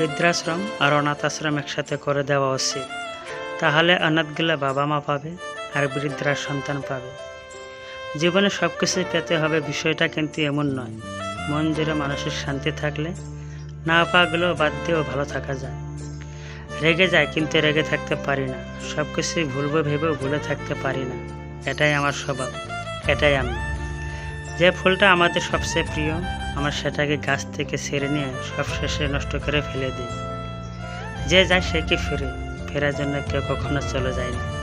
বৃদ্ধাশ্রম আর অনাথ আশ্রম একসাথে করে দেওয়া উচিত। তাহলে অনাথগুলো বাবা মা পাবে আর বৃদ্ধরা সন্তান পাবে। জীবনে সব কিছুই পেতে হবে, বিষয়টা কিন্তু এমন নয়। মন জুড়ে মানুষের শান্তি থাকলে না পাগলেও বাদ দিয়েও ভালো থাকা যায়। রেগে যায় কিন্তু রেগে থাকতে পারি না। সব কিছুই ভুলবো ভেবেও ভুলে থাকতে পারি না। এটাই আমার স্বভাব, এটাই আমি। যে ফুলটা আমাদের সবচেয়ে প্রিয় আমরা সেটাকে গাছ থেকে ছেড়ে নিয়ে সব শেষে নষ্ট করে ফেলে দিই। যে যায় সে কি ফিরে? ফেরার জন্য কেউ কখনো চলে যায় না।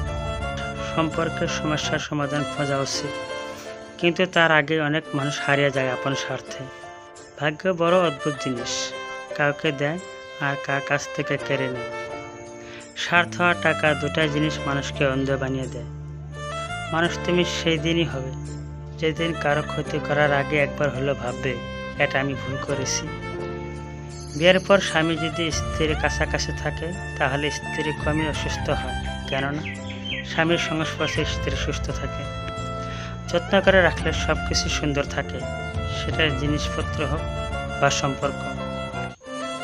সম্পর্কের সমস্যার সমাধান খোঁজা উচিত। কিন্তু তার আগে অনেক মানুষ হারিয়ে যায় আপন স্বার্থে। ভাগ্য বড় অদ্ভুত জিনিস। কাউকে দেয় আর কার কাছ থেকে কেড়ে নেয়। স্বার্থ আর টাকা দুটাই জিনিস মানুষকে অন্ধ বানিয়ে দেয়। মানুষ তুমি সেই দিনই হবে। যেদিন কারও ক্ষতি করার আগে একবার হলো ভাববে এটা আমি ভুল করেছি। বিয়ের পর স্বামী যদি স্ত্রীর কাছাকাছি থাকে, তাহলে স্ত্রী কমই অসুস্থ হয়। কেননা, স্বামীর সংস্পর্শে স্ত্রী সুস্থ থাকে। যত্ন করে রাখলে সব কিছু সুন্দর থাকে। সেটা জিনিসপত্র হোক বা সম্পর্ক।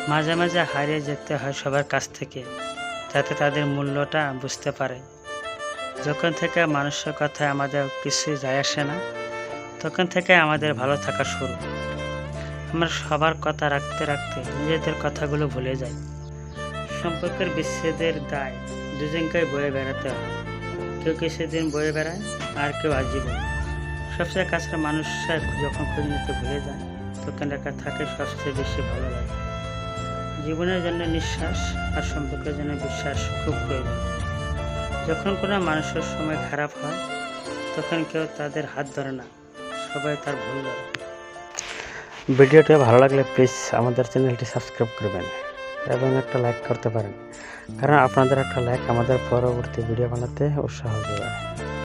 মাঝে মাঝে হারিয়ে যেতে হয় সবার কাছ থেকে, যাতে তাদের মূল্যটা বুঝতে পারে। যখন থেকে মানুষের কথায় আমাদের কিছু যায় আসে না, তখন থেকে আমাদের ভালো থাকা শুরু। আমরা সবার কথা রাখতে রাখতে নিজেদের কথাগুলো ভুলে যাই সম্পর্কের বিচ্ছেদের দায় দুজনকে বয়ে বেড়াতে হয়। কেউ কিছুদিন বয়ে বেড়ায়, আর কেউ আজীবন। সবচেয়ে কাছের মানুষরা যখন খোঁজ নিতে ভুলে যায়, তখন একা থাকে সবচেয়ে বেশি ভালো লাগে। জীবনের জন্য নিঃশ্বাস আর সম্পর্কের জন্য বিশ্বাস খুব প্রয়োজন। যখন কোনো মানুষের সময় খারাপ হয়, তখন কেউ তাদের হাত ধরে না, সবাই তার ভুল ধরে। ভিডিওটি ভালো লাগলে প্লিজ আমাদের চ্যানেলটি সাবস্ক্রাইব করবেন এবং একটা লাইক করতে পারেন। কারণ আপনাদের একটা লাইক আমাদের পরবর্তী ভিডিও বানাতে উৎসাহ দেবে।